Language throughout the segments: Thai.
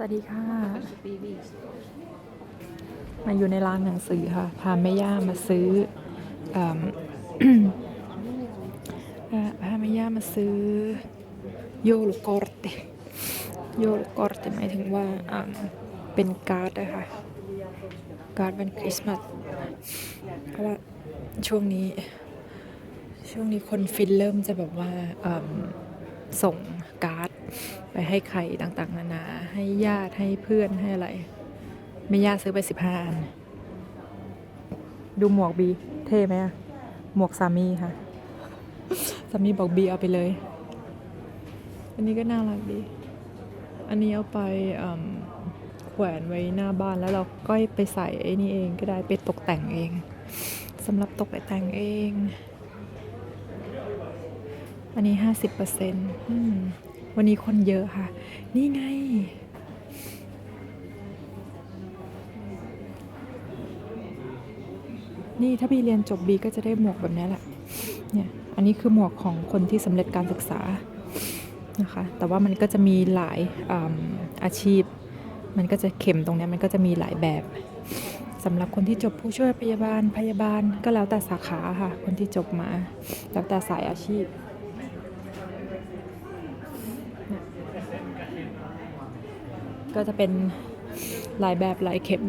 สวัสดีค่ะ มาอยู่ในร้านหนังสือค่ะ พาแม่ย่ามาซื้ออพาแม่ย่ามาซื้อโยลูกอร์ตโยลูกอร์ตหมายถึงว่าเป็นการ์ดนะคะการ์ดวันคริสต์มาสเพราะว่าช่วงนี้ ช่วงนี้คนฟินเริ่มจะแบบว่าส่งการ์ด ไปให้ใครต่างๆ นานา ให้ญาติให้เพื่อนให้อะไร ไม่ญาติซื้อไปสิบห้าอัน ดูหมวกบี เท่ไหมอะหมวกสามีค่ะ สามีบอกบีเอาไปเลย อันนี้ก็น่ารักดี อันนี้เอาไปแขวนไว้หน้าบ้านแล้วเราก็ไปใส่ไอ้นี่เองก็ได้ไปตกแต่งเองสำหรับตกแต่งเอง อันนี้ห้าสิบเปอร์เซ็นต์ วันนี้คนเยอะค่ะ นี่ไง นี่ถ้าบีเรียนจบบีก็จะได้หมวกแบบนี้แหละ เนี่ย อันนี้คือหมวกของคนที่สำเร็จการศึกษานะคะ แต่ว่ามันก็จะมีหลายออาชีพ มันก็จะเข็มตรงนี้มันก็จะมีหลายแบบสำหรับคนที่จบผู้ช่วยพยาบาลพยาบาลก็แล้วแต่สาขาค่ะ คนที่จบมา แล้วแต่สายอาชีพ ก็จะเป็นหลายแบบหลายเข็ม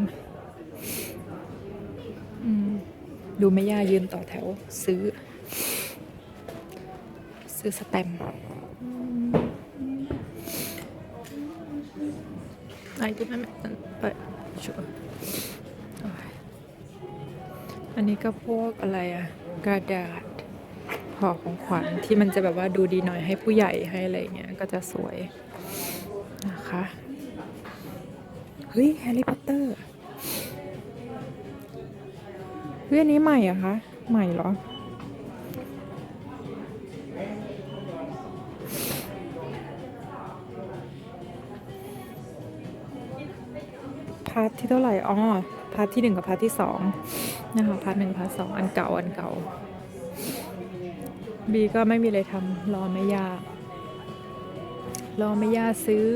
ดูไม่ย่ายืนต่อแถวซื้อ ซื้อสแตมไอ้ที่มันเปิดชัวร์อันนี้ก็พวกอะไรอะกระดาษห่อของขวัญที่มันจะแบบว่าดูดีหน่อยให้ผู้ใหญ่ให้อะไรเงี้ยก็จะสวยนะคะ เฮ้ยแฮร์รี่พอตเตอร์เฮ้ยอันนี้ใหม่อะคะ ใหม่เหรอ พาร์ทที่เท่าไหร่ อ๋อ พาร์ทที่หนึ่งกับพาร์ทที่สองนะคะ พาร์ทหนึ่งพาร์ทสองอันเก่า อันเก่า บีก็ไม่มีอะไรทำรอไม่ยากรอไม่ยากซื้อ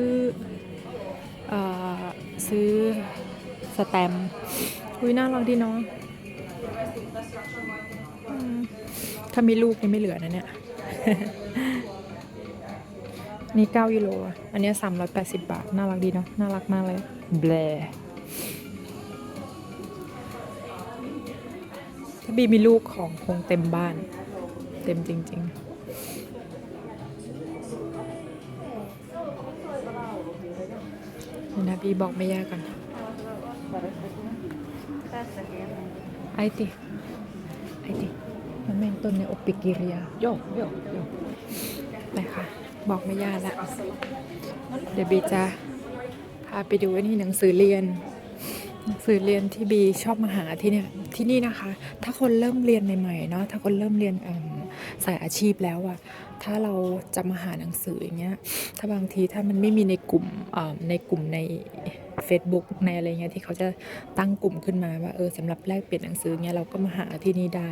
อ่อ ซื้อสแตมป์อุ้ยน่ารักดีเนาะอืมถ้ามีลูกนี่ไม่เหลือนะเนี่ย นี่9ยูโรอะอันเนี้ย380บาท น่ารักดีเนาะ น่ารักมากเลย แบลถ้าบีมีลูกของคงเต็มบ้าน เต็มจริง ๆ นะบีบอกไม่ยากกันไอติไอติมันแม่งต้นในโอปิกิริยาโยโยโยไปค่ะบอกไม่ยากละเดี๋ยวบีจะพาไปดูอ้นี่หนังสือเรียน หนังสือเรียนที่บีชอบมาหาที่เนี่ยที่นี่นะคะ ถ้าคนเริ่มเรียนใหม่ๆเนาะถ้าคนเริ่มเรียนสายอาชีพแล้วอะ ถ้าเราจะมาหาหนังสืออย่างเงี้ย ถ้าบางทีถ้ามันไม่มีในกลุ่มในกลุ่มใน Facebook ในอะไรเงี้ยที่เขาจะตั้งกลุ่มขึ้นมาว่าเออสำหรับแลกเปลี่ยนหนังสือเงี้ยเราก็มาหาที่นี่ได้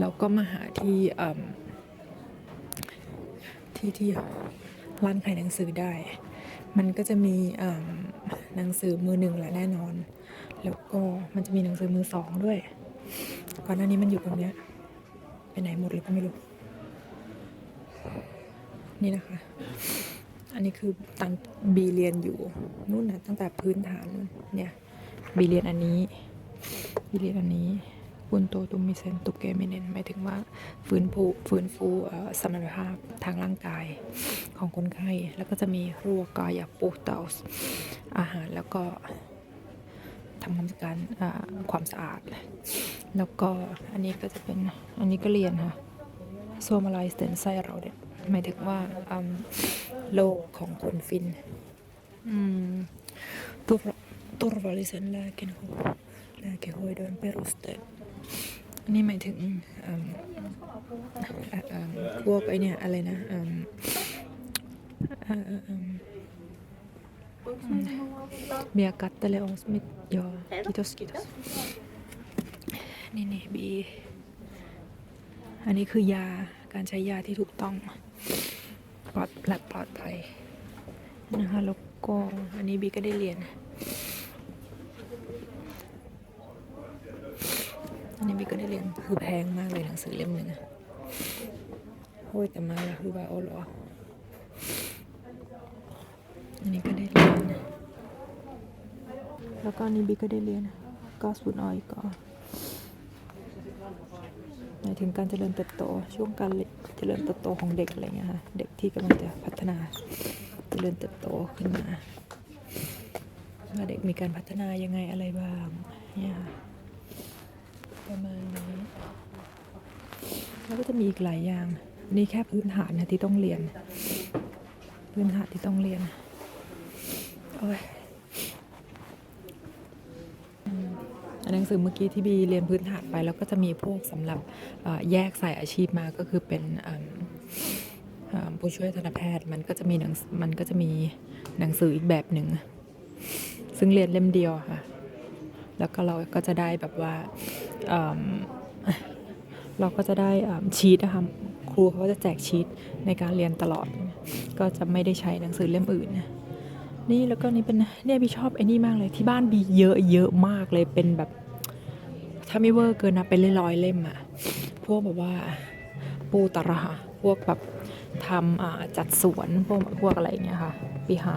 เราก็มาหาที่ที่ที่ร้านขายหนังสือได้ มันก็จะมีหนังสือมือหนึ่งแหละแน่นอน แล้วก็มันจะมีหนังสือมือสองด้วย ก่อนหน้านี้มันอยู่ตรงเนี้ยไปไหนหมดเลยก็ไม่รู้ นี่นะคะ อันนี้คือตังบีเรียนอยู่นู่นนะตั้งแต่พื้นฐานนู่นเนี่ยบีเรียนอันนี้บีเรียนอันนี้ปุนโตตุมิเซนตุเกมิเนนหมายถึงว่าฟื้นฟูฟื้นฟูสมรรถภาพทางร่างกายของคนไข้ แล้วก็จะมีรัวกายาปูเตาสอาหารแล้วก็ทำความสะอาดความสะอาด แล้วก็อันนี้ก็จะเป็นอันนี้ก็เรียนค่ะ โซมาไลสเตนไซเราเนี่ยหมายถึงว่าโลกของคนฟินอืมตัวตัววาลิเซนแลกินโฮแลกิโฮยโดนเปรุสเตนนนี้หมายถึงอืมอะอืมพวกไอเนี่ยอะไรนะมอ่าอ่าอืมเมียกัตเตเลอสมิดยอกิโตสกิโตสนี่นี่บี อันนี้คือยาการใช้ยาที่ถูกต้องปลอดและปลอดภัยนะคะแล้วก็อันนี้บีก็ได้เรียน อันนี้บีก็ได้เรียนคือแพงมากเลยหนังสือเล่มหนึ่งอะโอ้ยแต่มาละคือว่าโอ้หรออันนี้ก็ได้เรียน แล้วก็อันนี้บีก็ได้เรียนก็สูตรออยก็ ถึงการเจริญเติบโต ช่วงการเจริญเติบโตของเด็กอะไรเงี้ยค่ะเด็กที่กำลังจะพัฒนาเจริญเติบโตขึ้นมาว่าเด็กมีการพัฒนายังไงอะไรบ้างเนี่ยค่ะประมาณนี้แล้วก็จะมีอีกหลายอย่างนี่แค่พื้นฐานนะที่ต้องเรียน พื้นฐานที่ต้องเรียนโอ้ยอืมอัน หนังสือเมื่อกี้ที่บีเรียนพื้นฐานไป แล้วก็จะมีพวกสำหรับแยกสายอาชีพมาก็คือเป็นผู้ช่วยทันตแพทย์มันก็จะมีหนังมันก็จะมีหนังสืออีกแบบหนึ่งซึ่งเรียนเล่มเดียวค่ะ แล้วก็เราก็จะได้แบบว่าเราก็จะได้ชีตนะคะครูเขาก็จะแจกชีตในการเรียนตลอด ก็จะไม่ได้ใช้หนังสือเล่มอื่นนี่ นี่แล้วก็นี่เป็นเนี่ยบีชอบไอ้นี่มากเลยที่บ้านบีเยอะเยอะมากเลยเป็นแบบ ถ้าไม่เวอร์เกินนะเป็นร้อยๆเล่มอะพวกแบบว่าปูตระหะพวกแบบทำอ่าจัดสวนพวกพวกอะไรเงี้ยค่ะปีหา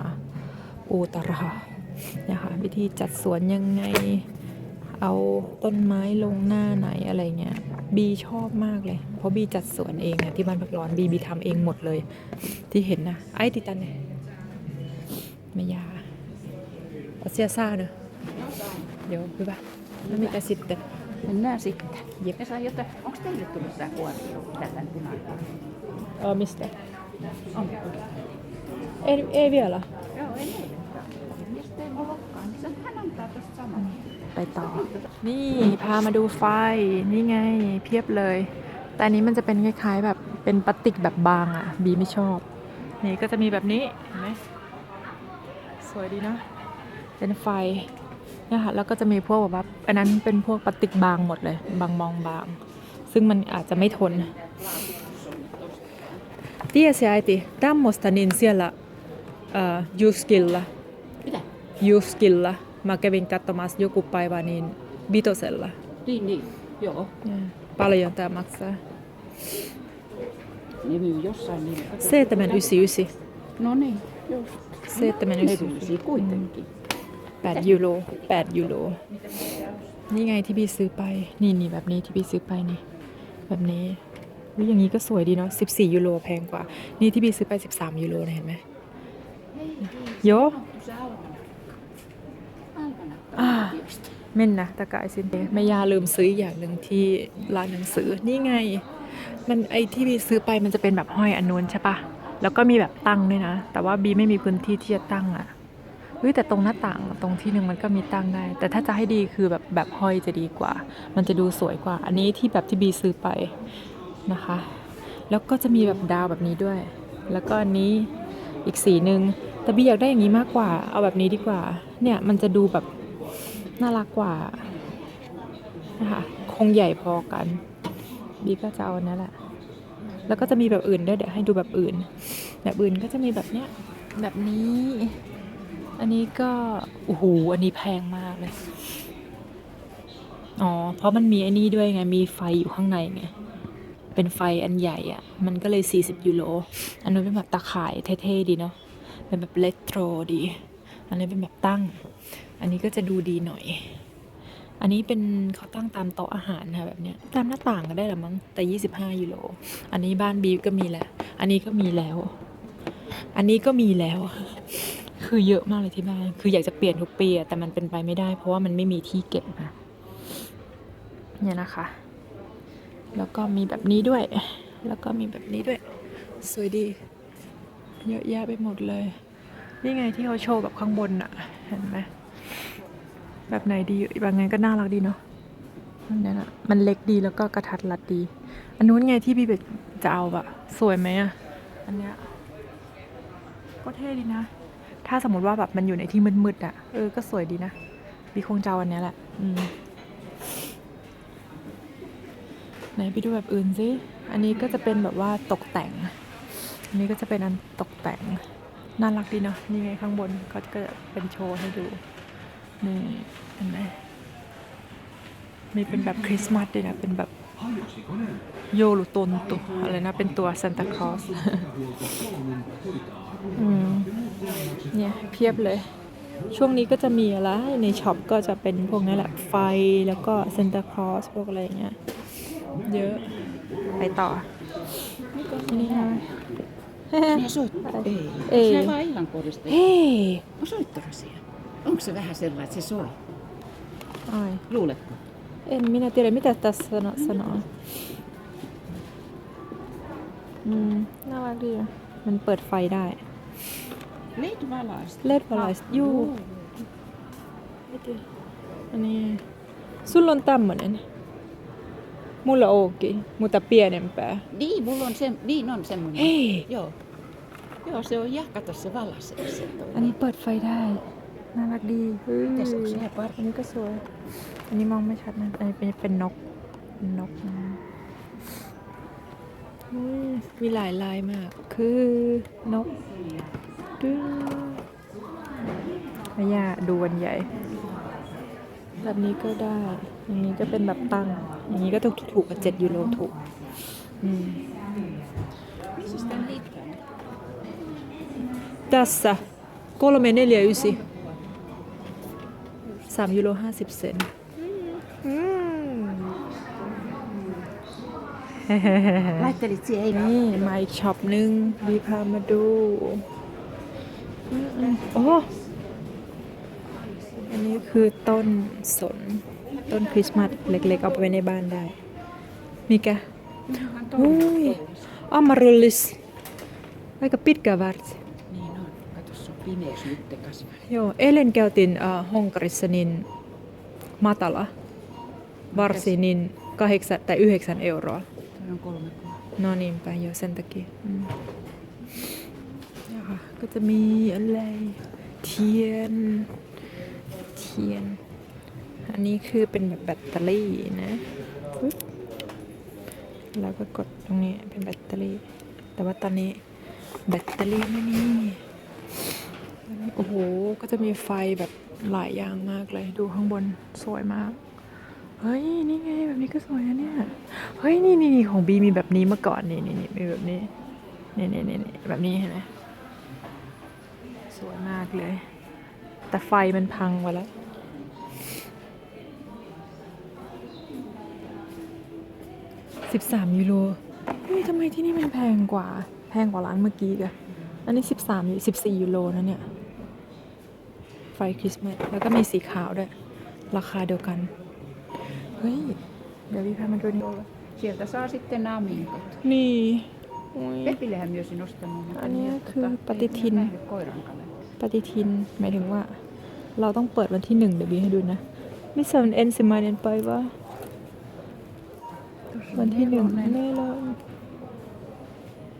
ปูตระหะเนี่ยค่ะวิธีจัดสวนยังไง เอาต้นไม้ลงหน้าไหนอะไรเงี้ยบีชอบมากเลย เพราะบีจัดสวนเองอะที่บ้านพักร้อนบีบีทำเองหมดเลย ที่เห็นนะไอ้ติตันเนี่ย ไม่ยาเอาเสียซ่าเนอะเดี๋ยว hyvä no mitä sitten Mennään sitten. Jep. Me saa jotain. Onko teille tullut tämä kuori tätä punaista? Aa, mistä Onko tullut? ei, ei vielä Joo, ei meille saa. Jos teillä on lokkaan, niin se- hän antaa tuosta saman. ไปต่อ นี่พามาดูไฟ นี่ไง เพียบเลย แต่อันนี้มันจะเป็นคล้ายๆแบบเป็นปฏิกแบบบางอะ่ะ บีไม่ชอบ นี่ก็จะมีแบบนี้ เห็นไหมส วยดีเนอะเป็นไฟนะคะแล้วก็จะมีพวกแบบว่าอันนั้นเป็นพวกปฏิกบางหมดเลย บางมองบาง ซึ่งมันอาจจะไม่ทน Tiesi äiti, tämmöistä niin siellä äh, Juskilla Mitä? Juskilla. Mä kävin katsomassa joku päivä niin vitosella. Niin, niin. Joo. Paljon tämä maksaa. Ne myy jossain niin. 799. No niin, just. 799. Edullisia kuitenkin. 8ยูโร8ยูโรนี่ไงที่บีซื้อไป นี่นี่แบบนี้ที่บีซื้อไปนี่ แบบนี้วิอย่างนี้ก็สวยดีเนาะ14ยูโรแพงกว่า นี่ที่บีซื้อไป13ยูโรเห็นไหมโยเม่นนะตะกายสินแม่ยาลืมซื้ออย่างหนึ่งที่ร้านหนังสือ นี่ไง มันไอที่บีซื้อไปมันจะเป็นแบบห้อยอันนู้นใช่ปะ แล้วก็มีแบบตั้งด้วยนะ แต่ว่าบีไม่มีพื้นที่ที่จะตั้งอะ่ะเฮ้ยแต่ตรงหน้าต่างตรงที่หนึ่งมันก็มีตั้งได้ แต่ถ้าจะให้ดีคือแบบแบบห้อยจะดีกว่า มันจะดูสวยกว่า อันนี้ที่แบบที่บีซื้อไปนะคะ แล้วก็จะมีแบบดาวแบบนี้ด้วย แล้วก็อันนี้อีกสีหนึ่งแต่บีอยากได้อย่างนี้มากกว่า เอาแบบนี้ดีกว่า เนี่ยมันจะดูแบบน่ารักกว่านะคะคงใหญ่พอกันบีก็จะเอาอันนั้นแหละแล้วก็จะมีแบบอื่นด้วยเดี๋ยวให้ดูแบบอื่น แบบอื่นก็จะมีแบบเนี้ยแบบนี้ อันนี้ก็โอ้โหอันนี้แพงมากเลย อ๋อ เพราะมันมีไอ้นี่ด้วยไง มีไฟอยู่ข้างในไง เป็นไฟอันใหญ่อะ่ะ มันก็เลย 40 ยูโร อันนู้นเป็นแบบตาข่ายเท่ๆดีเนาะ เป็นแบบเลโทรดี อันนี้เป็นแบบตั้ง อันนี้ก็จะดูดีหน่อย อันนี้เป็นเขาตั้งตามโต๊ะอาหารค่ะแบบเนี้ย ตามหน้าต่างก็ได้ละมั้ง แต่ 25 ยูโร อันนี้บ้านบีก็มีแหล้วอันนี้ก็มีแล้ว อันนี้ก็มีแล้ว คือเยอะมากเลยที่บ้าน คืออยากจะเปลี่ยนทุกปีอะแต่มันเป็นไปไม่ได้ เพราะว่ามันไม่มีที่เก็บนะเนี่ยนะคะ แล้วก็มีแบบนี้ด้วย แล้วก็มีแบบนี้ด้วย สวยดี เยอะแยะไปหมดเลย นี่ไงที่เขาโชว์แบบข้างบนอะเห็นไหมแบบไหนดีบางไงก็น่ารักดีเนาะอันนั้นอะมันเล็กดีแล้วก็กระทัดรัดดี อันนู้นไงที่พี่เบกจะเอาอะสวยไหมอะอันเนี้ย ก็เท่ดีนะ ถ้าสมมติว่าแบบมันอยู่ในที่มืดๆอะเออ ก็สวยดีนะ บีคงเจะเอาอันนี้แหละ อืม ไหนไปดูแบบอื่นสิ อันนี้ก็จะเป็นแบบว่าตกแต่ง อันนี้ก็จะเป็นอันตกแต่ง น่ารักดีเนาะ นี่ไงข้างบนเขาก็จะเป็นโชว์ให้ดู นี่เห็นไหมมีเป็นแบบคริสต์มาสด้วยนะ เป็นแบบ โยลุตนตุอะไรนะ เป็นตัวซานตาคลอสอืมเนี่ย เพียบเลย ช่วงนี้ก็จะมีอะไร ในช็อปก็จะเป็นพวกนี้แหละ ไฟแล้วก็ซานตาคลอสพวกอะไรอย่างเงี้ย เยอะ ไปต่อ นี่นะ Sinä soittaa? Ei. Ei. Sinä vaan ihan korista. เฮ้ No soittako siellä? Onko se vähän sellainen, että se soi? อ้าย Luuletko? En minä tiedä, mitä tässä sano, sanoo. อืมน่ารักดีอะมันเปิดไฟได้ Leit valaista. LED-valaista, juu. No niin. Sulla on tämmönen. Mulla onkin, mutta pienempää. Niin, mulla on se, niin on semmoinen. Hei! Joo. Joo, se on ja kato se valasee se อัน toinen. นี้เปิดไฟได้ น่ารักดีเฮ้ย Mitäs, onko se pari? อันนี้ก็สวย อันนี้มองไม่ชัดนะอันนี้เป็นเป็นนกเป็นนกนะอืมมีหลายลายมาก คือนกดึงไม่ยาดูวันใหญ่ แบบนี้ก็ได้ อย่างนี้ก็เป็นแบบตั้ง อย่างนี้ก็ถูกถูกกับเจ็ดยูโรถูก อืม Missä sitä niitä on? Tässä 349 3ยูโร50เซนต์อืม Laittelit siihen, ei นี่มาอีกช็อปหนึ่งบีพามาดูอืมอืมโอ้อันนี้คือต้นสน ต้นคริสต์มาสเล็กๆ เอาไปไว้ในบ้านได้ มีแก Ui, amaryllis. Aika pitkä värtsi. Niin on. Kato, se on pimeys nyt kasvaa. Joo, eilen käytiin äh, Honkarissa niin matala varsi niin kahdeksan tai yhdeksän euroa. Toi on kolme kuukautta. No niinpä, joo, sen takia. Mm. Jaha, ก็จะมีอะไรเทียน เทียน อันนี้คือเป็นแบบแบตเตอรี่นะปึ๊บแล้วก็กดตรงนี้เป็นแบตเตอรี่ แต่ว่าตอนนี้แบตเตอรี่ไม่มี โอ้โห ก็จะมีไฟแบบหลายอย่างมากเลย ดูข้างบนสวยมาก เฮ้ย นี่ไง แบบนี้ก็สวยนะเนี่ย เฮ้ย นี่นี่นของบีมีแบบนี้เมื่อก่อน นี่นี่นี่มีแบบนี้นี่นี่นี่นี่แบบนี้เห็นไหมสวยมากเลย แต่ไฟมันพังไปแล้วสิบสามยูโรเฮ้ยทำไมที่นี่มันแพงกว่า แพงกว่าร้านเมื่อกี้กะอันนี้สิบสามสิบสี่ยูโรนะเนี่ย ไฟคริสต์มาสแล้วก็มีสีขาวด้วย ราคาเดียวกัน เฮ้ย เดี๋ยวพี่พามาดูนี่ Sieltä saa sitten naminkot. นี่อุ๊ย Pepillehän myös nostanut. mutta Anni niin, kyllä tota, ei patitin. mä nähnyt koiran kanssa. ปฏิทินหมายถึงว่า เราต้องเปิดวันที่หนึ่งเดี๋ยวบีให้ดูนะมิสันเอ็นซิมาเนนไปว่า วันที่หนึ่ง Nelonen. แน่นอน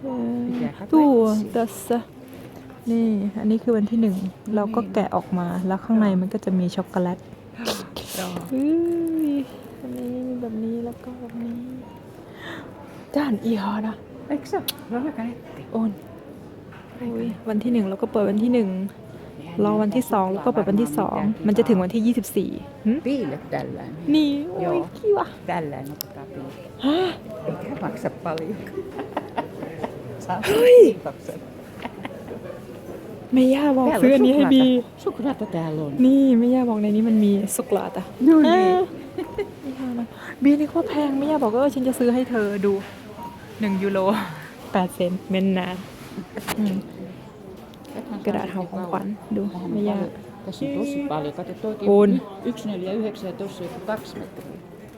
เอ่อ Pitää katsoa ตัว etsi. ตัสะ นี่อันนี้คือวันที่หนึ่งเราก็แกะออกมาแล้วข้างในมันก็จะมีช็อกโกแลตอุ้ยอันนี้มีแบบนี้แล้วก็แบบนี้ด้านอีฮานะ Eikö se ole? Se on aika netti. โอนวันที่หนึ่งเราก็เปิดวันที่หนึ่งรอวันที่สองแล้วก็เปิดวันที่สองมันจะถึงวันที่ยี่สิบสี่หึ Piilet tällään. นี่โอ้ยคิวะ Tällään ottaa piilet. ฮะ Eikä maksa paljon. Saa Oi. kiitoksen. แม่ย่าบอกซื้ออันนี้ให้บี Suklaata täällä on. นี่แม่ย่าบอกในนี้มันมีสุกลาตอะ No อ่า niin. ไม่ย่านะบีนึกว่าแพงแม่ย่าบอกว่าเออฉันจะซื้อให้เธอดูหนึ่งยูโรแปดเซนต์เมนนานอืม Nythän Kera saa hau sitten ของขวัญ kauan. ดู Tähän ไม่ on ยาก paljon. Tässä on tosi paljon. Kato toikin On. y- 149 ja tuossa joku 2 metriä.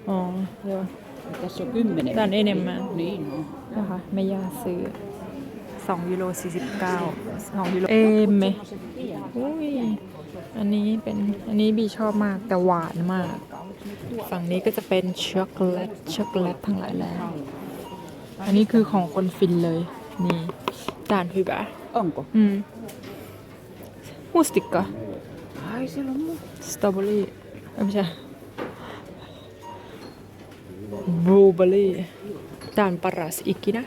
อ๋อเดี๋ยว Ja tässä on 10 Tää on metriä. enemmän. Niin on. นะคะแม่ย่าซื้อ สองยูโรสี่สิบเก้าสองยูโรเอมเม Semmoiset pienet. อุ้ยอันนี้เป็นอันนี้บีชอบมากแต่หวานมาก ฝั่งนี้ก็จะเป็นช็อกโกแลตช็อกโกแลตทั้งหลายแหล่อันนี้คือของคนฟินเลย นี่ด่านพิบะ Onko? อืมมูสติกกะ Ai siellä on muu. สตรอเบอรี่เอ้ยไม่ใช่บลูเบอรี่ด่านปารัสอีกกินะ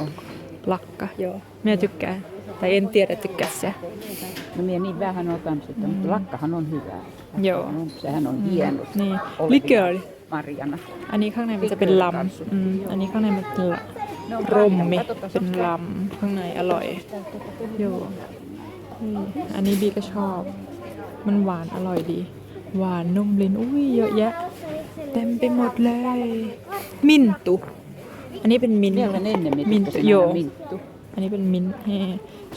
Onko? Lakka, joo. Minä tykkään. Tai en tiedä, tykkäs se. No minä niin vähän otan sitä, mutta lakkahan on hyvää. Joo. Lakkahan on- Sehän on hieno. นี่ Olivia ลิเกอร์ Marjana. อันนี้ข้างในมันจะเป็นลำอืมอันนี้ข้างในมันเป็นลำรมมิเป็นลำข้างในอร่อยโยนี่อันนี้บีก็ชอบ มันหวานอร่อยดี หวานนุ่มลิ้นอุ้ยเยอะแยะ เต็มไปหมดเลย มินตุ อันนี้เป็นมิ้นท์ Vielä ennemmin Minttu, tykkäsin joo. aina minttu. อันนี้เป็นมิ้นท์แฮ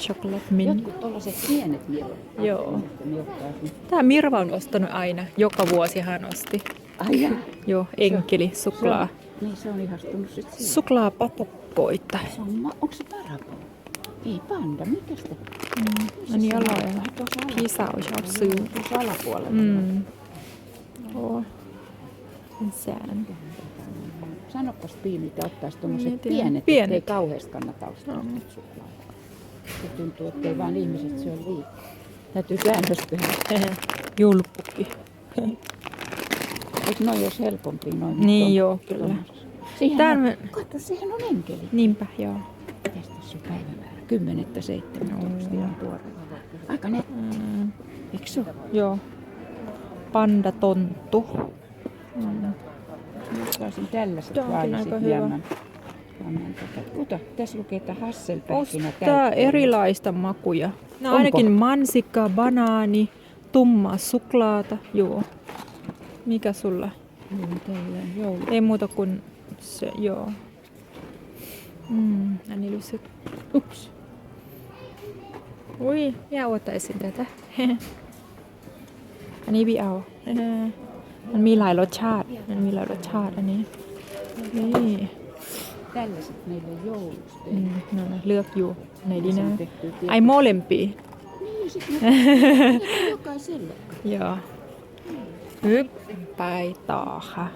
ช็อกโกแลตมิ้นท์ Jotkut tollaset pienet mielet. Joo. Että ne ottaisin. Tämä Mirva on ostanut aina. Joka vuosi hän osti. Ai jaa. Joo, enkeli, suklaa. Niin se on ihastunut sit siihen. Suklaapatokoita. Se on, ma- onko se parapo? Ei panda, mikä sitä? อันนี้อร่อยอะ Tuossa alla- พี่สาวชอบซื้อ Tuossa alapuolella. อืมโอ้เป็นแสน Sanopas Pii, mitä ottaisi tuommoiset pienet, Pienet. ettei kauheasti kannata ostaa No. suklaata. Se tuntuu, ettei vaan ihmiset syö liikaa. Täytyy käännös tehdä. Julppukki. Eikö noin olisi helpompi noin? Niin Tuon- joo, kyllä. Siihen Tän on, Katso, siihen on enkeli. Niinpä, joo. Mitäs tässä on päivämäärä? Kymmenettä seitsemän. Onko ihan tuore? Aika net. Mm, Eikö se joo. Panda tonttu. Mm. Saisin tällaiset Tää onkin vaan ja aika sit hyvä. hieman. Annan tätä. Kuta, tässä lukee, että Hasselpähkinä Ostaa erilaista makuja. No Onko? ainakin mansikka, banaani, tummaa suklaata. Joo. Mikä sulla? Joo, tällainen joulu. Ei muuta kuin se, joo. Mm, อันนี้รู้สึก Ups. อุ้ยไม่เอ มันมีหลายรสชาติ มันมีหลายรสชาติอันนี้ นี่อืมนั่นนะเลือกอยู่ไหนดีนะ ไอโมเลมปีเดี๋ยวฮึบไปต่อค่ะ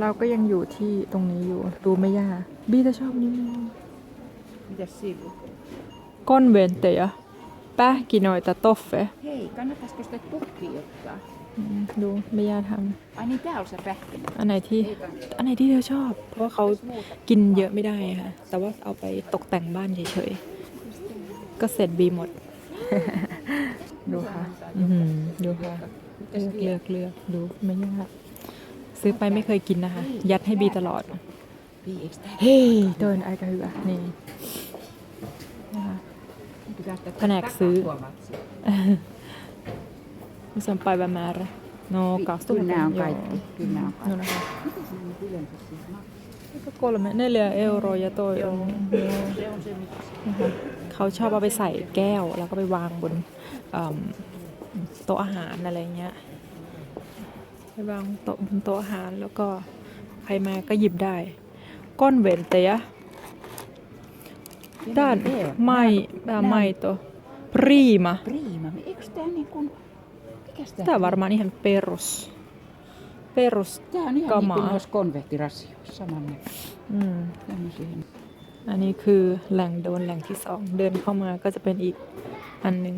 เราก็ยังอยู่ที่ตรงนี้อยู่ดูไม่ยากบี้จะชอบนี่มาก Mitäs sivu? konventeja, pähkinöitä, อืมดูไม่ยากท Ai niin, tää on se pähkinä. ำอันไหนที่อันไหนที่เธอชอบ เพราะว่าเขากินเยอะไม่ได้ค่ะ แต่ว่าเอาไปตกแต่งบ้านเฉยๆ ก็เสร็จบีหมด ดูค่ะอือหือดูค่ะเลือกเลือกเลือกดูไม่ยากซื้อไปไม่เคยกินนะคะ ยัดให้บีตลอด Pii, eikö tää? เฮ้ยเดินไอ้ก็ hyvä นี่นะคะ Pitää sitä Tänäänkö syy? takahuomaksi. Se on päivämäärä. No, Ky- 2000. kyllä nämä on joo. kaikki, kyllä nämä on No, นะคะ Mitä se nyt yleensä siis maksaa? Aika kolme, neljä euroa ja toi on joo Se on se, mitä se นะคะเขาชอบเอาไปใส่แก้วแล้วก็ไปวางบนอืมโต๊ะอาหารอะไรเงี้ย ไปวางโต๊ะบนโต๊ะอาหารแล้วก็ใครมาก็หยิบได้ ก้อนเวนเตียด้านไม่อ่าไม่ตัวพรีมา Priima, eikö tää niin kuin... Mikäs tää? Tämä on varmaan ihan perus. Perus. Tää on ihan niin kamaa. kuin noissa konvehtirasioissa saman näköistä. อืม Tämmöisiä. อันนี้คือแหล่งโดนแหล่งที่สอง เดินเข้ามาก็จะเป็นอีกอันหนึ่ง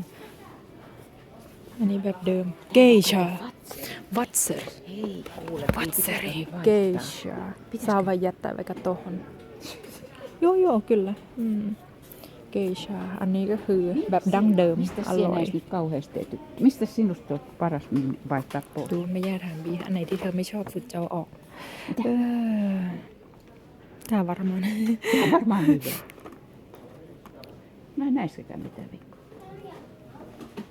อันนี้แบบเดิม เกชา วัตเซอร์ Hei, kuule. วัต niin เซอ pitää ร์ vaihtaa. เกชา saa vai jättää vaikka tohon โยโย่kyllä อื มเกชา อันนี้ก็คือแบบดั้งเดิม Mistä อ siellä ร่อย näistä nyt kauheasti ei tykkää? Mistä sinusta on paras mm, vaihtaa pois? ดูไม่ยากถามบี อันไหนที่เธอไม่ชอบสุดจะเอาออก เออถ้าวัรมัน Tämä on varmaan hyvä. Mä en näissäkään mitään vikkoa.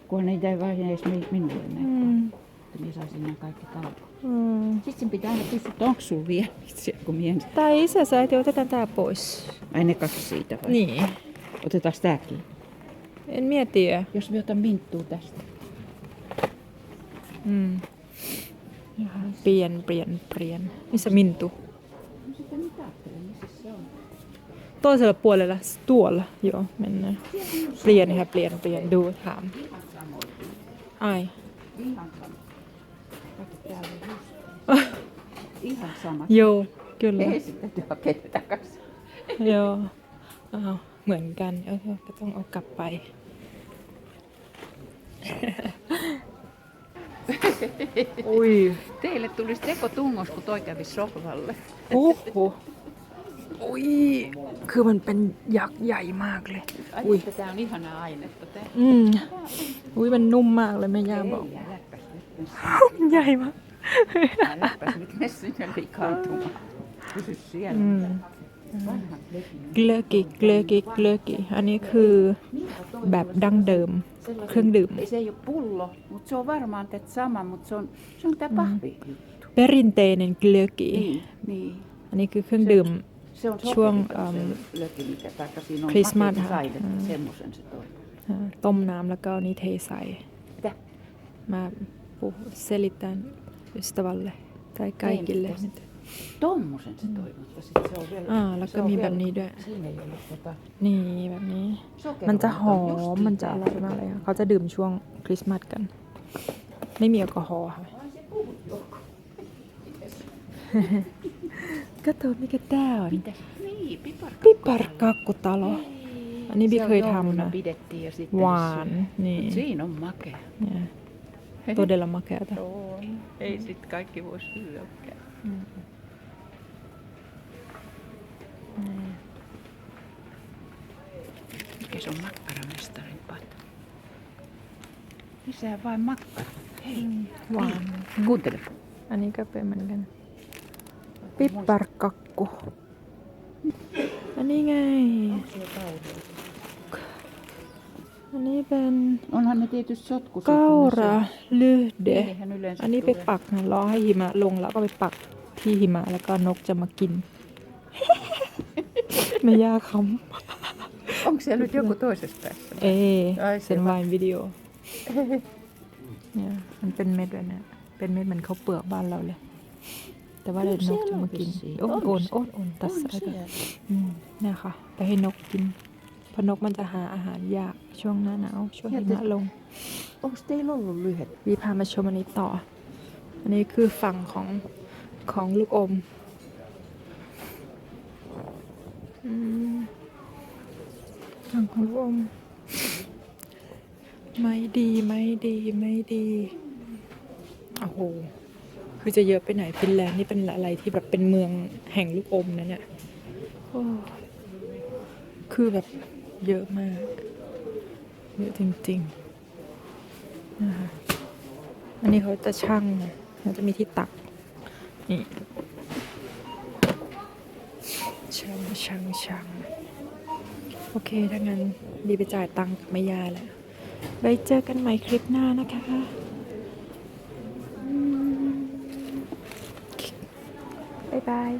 Kun niitä ei vaan edes mi- minulle näin. อืม Että minä saisin nämä kaikki kaupan. อืม Sitten sen pitää aina kysyä, että onko sulla vielä itse, kun mien... Tai itse asiassa äiti, otetaan tää pois. Ai ne kaksi siitä vai? Niin. Otetaanko tääkin? En mieti, Jos me otan minttua tästä. Mm. Pien, pien, pien. Missä Mintu? No Toisella puolella, tuolla. Joo, mennään. Pien här, pien pien. du, ham. Ai. Ihan sama. Joo, kyllä. Ei sitä työ kanssa. Joo. Aha. เหมือนกัน เออ ก็ต้องเอากลับไปอุ้ย Teille tulisi teko tungos, kun toi kävi sohvalle. Huhhuh. อุ้ย คือมันเป็นยักษ์ใหญ่มากเลย Ai, Ui. että tää on ihana ainetta. Tää อืม อุ้ยมันนุ่มมากเลยแม่ย่าบอก ei äläpäs nyt. มันใหญ่มาก Äläpäs nyt messinä liikautumaan. Pysy siellä. อืม Vanhat lekin. เกลือกิเกลือกิเกลือกิอันนี้คือแบบดั้งเดิมเครื่องดื่ม Ei se ei ole pullo, mutta se on varmaan tätä sama, mutta se on, se on tää pahvi. เปรินเตเนนเกลือกิ Niin, niin. อันนี้คือเครื่องดื่ม Se on Chuang, sokeriton um, se löki, mikä taikka siinä on Christmas, makeat saidet, mm. semmoisen se toi. อ่าต้มน้ำแล้วก็อันนี้เทใส่ Mitä? มาปูเซลิตัน ystävälle tai kaikille Niin, nyt Tommosen se toi, mutta sit se on vielä... อ่าแล้ว se ก็ on มี vielä- แบบนี้ด้วย Siinä ei ole tota นี่แบบนี้ sokeria. มันจะหอ Just มมันจะอร่อยมากเลยอะเขาจะดื่มช่วงคริสต์มาสกัน ไม่มีแอลกอฮอล์ค่ะก็ตัวมิกาแต้ว Mitä? Niin, piparkakku. ปิปาร์กักกุตาโล อันนี้พี่ Se on เคย jouluna ทำนะ pidettiin ja sitten หวานนี่ Mut Siinä on makea. เนี่ยตัวเดลมาแกต On. Ei sit kaikki voi syödäkään. Mikä se on makkaramestarin pata? Lisää vain makkara. Hei, หวาน kuuntele. อันนี้ก็เป็นเหมือนกันปิปาร์กักกุอันนี้ไงอันนี้เป็น Onhan ne tietysti sotkuset. เก้าระลือเด Eihän yleensä อันนี้ไป tule. ปักนะรอให้หิมะลงแล้วก็ไปปักที่หิมะแล้วก็นกจะมากิน ไม่ยากค Onko siellä nyt joku toisessa päässä? ำเอ Ai เซ็น se วายวิดีโอเนี่ยมันเป็นเม็ดเลยนะเป็นเม็ดเหมือนข้าวเปลือกบ้านเราเลย แต่ว่าเดี๋ยวนกจะมากินโอ้นโอนโอนโอนตัด On สายกัน siellä. อืมเนี่ยค่ะไปให้นกกินเพราะนกมันจะหาอาหารยากช่วงหน้าหนาวช่วงหิมะลง Onko teillä ollut lyhyet? วีพามาชมอันนี้ต่อ อันนี้คือฝั่งของของลูกอม อืมฝั่งของลูกอมไม่ดีไม่ดีไม่ดี โอ้โห คือจะเยอะไปไหนฟินแลนด์นี่เป็นอะไรที่แบบเป็นเมืองแห่งลูกอมนะเนี่ยโอ้คือแบบเยอะมาก เยอะจริงๆนะคะอันนี้เขาจะช่างนะมันจะมีที่ตักนี่ ช่างช่างช่างโอเค ถ้างั้นดีไปจ่ายตังค์กับแม่ยาแล้วไว้เจอกันใหม่คลิปหน้านะคะบ๊ายบาย